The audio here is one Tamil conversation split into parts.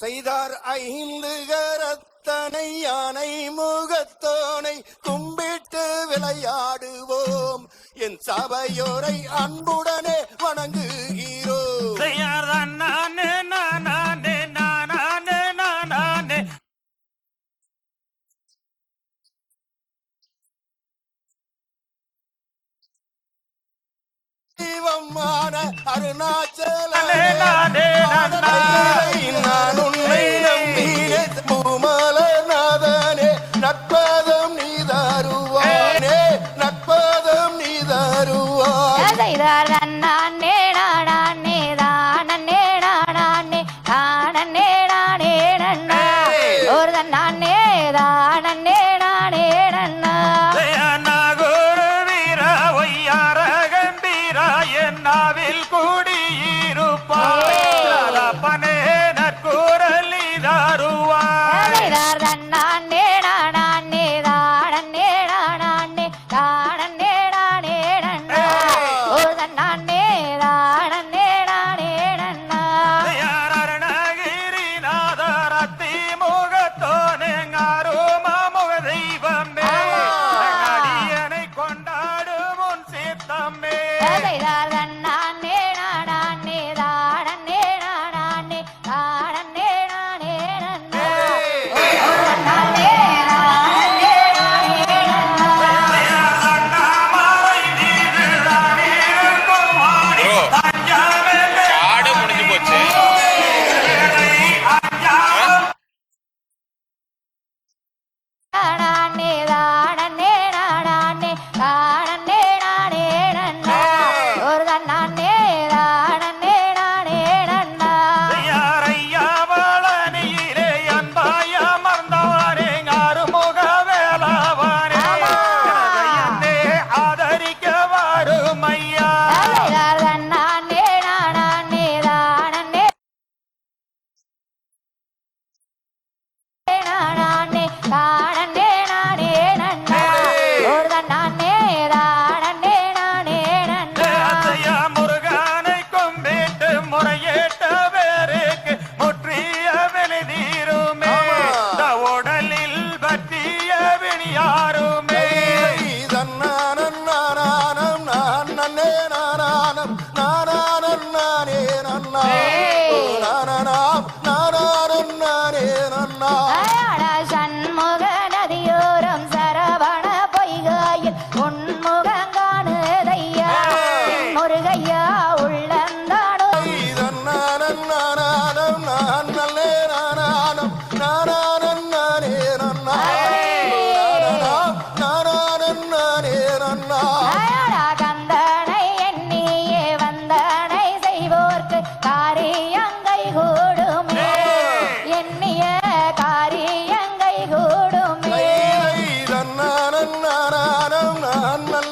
செய்தார் ஐந்து கரத்தனை யானை முகத்தோனை கும்பிட்டு விளையாடுவோம். என் சபையோரை அன்புடனே வணங்கு தெய்வமான அருணாச்சல நான் உன்னை na na சொன்னா கந்தனை எண்ணியே வந்தனை செய்வோர்க்கு காரியங்கை கூடுமே. எண்ணிய காரியங்கை கூடுமே. நான்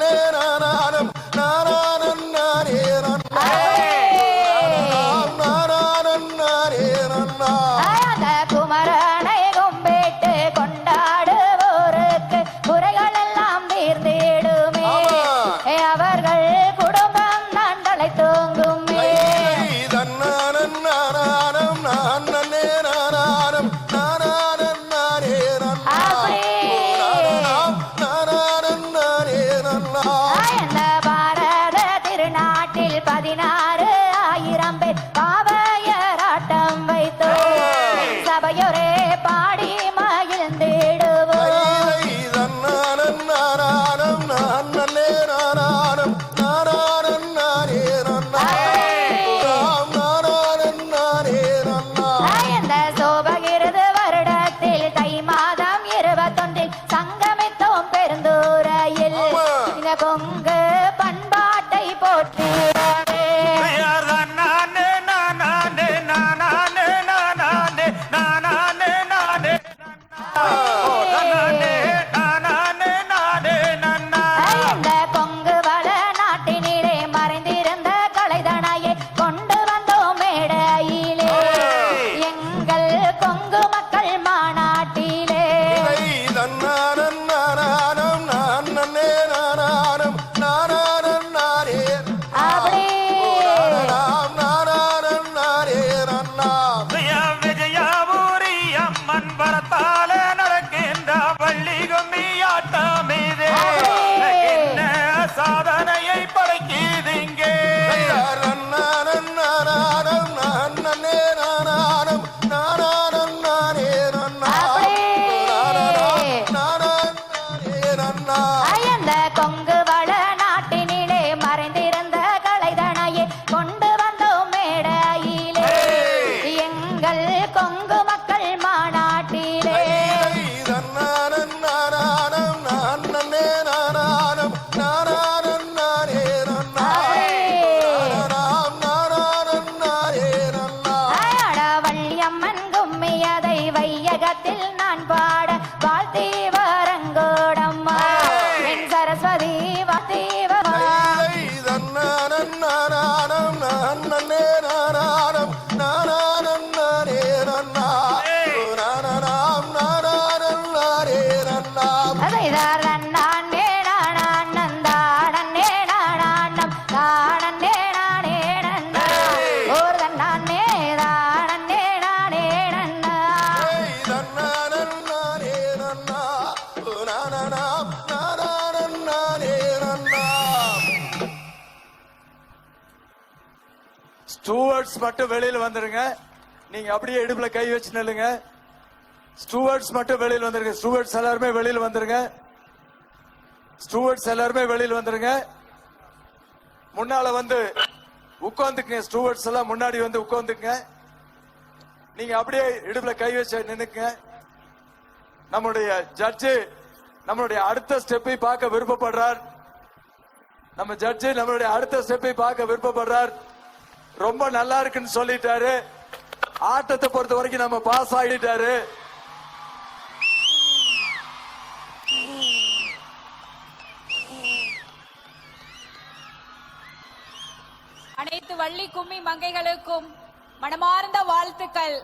ஸ்டூவர்ட்ஸ் மட்டும் வெளியில் வந்துருங்க. நீங்க அப்படியே இடுப்புல கை வச்சு நில்லுங்க. ஸ்டூவர்ட்ஸ் மட்டும் வெளியில் வந்துருங்க. ஸ்டூவர்ட்ஸ் எல்லாருமே வெளியில் வந்துருங்க. ஸ்டூவர்ட்ஸ் எல்லாருமே வெளியில் வந்துருங்க. முன்னால வந்து உட்காந்துக்குங்க ஸ்டூவர்ட்ஸ் எல்லாம் முன்னாடி வந்து உட்காந்துக்குங்க நீங்க அப்படியே இடுப்புல கை வச்சு நின்னுக்குங்க. நம்முடைய ஜட்ஜு நம்மளுடைய அடுத்த ஸ்டெப்பை பார்க்க விருப்பப்படுறார். நம்ம ஜட்ஜு நம்மளுடைய அடுத்த ஸ்டெப்பை பார்க்க விருப்பப்படுறார். ரொம்ப நல்லா இருக்குன்னு சொல்லிட்டாரு. ஆட்டத்தை பொறுத்த வரைக்கும் நம்ம பாஸ் ஆகிட்டாரு அனைத்து வள்ளி கும்மி மங்கைகளுக்கும் மனமார்ந்த வாழ்த்துக்கள்.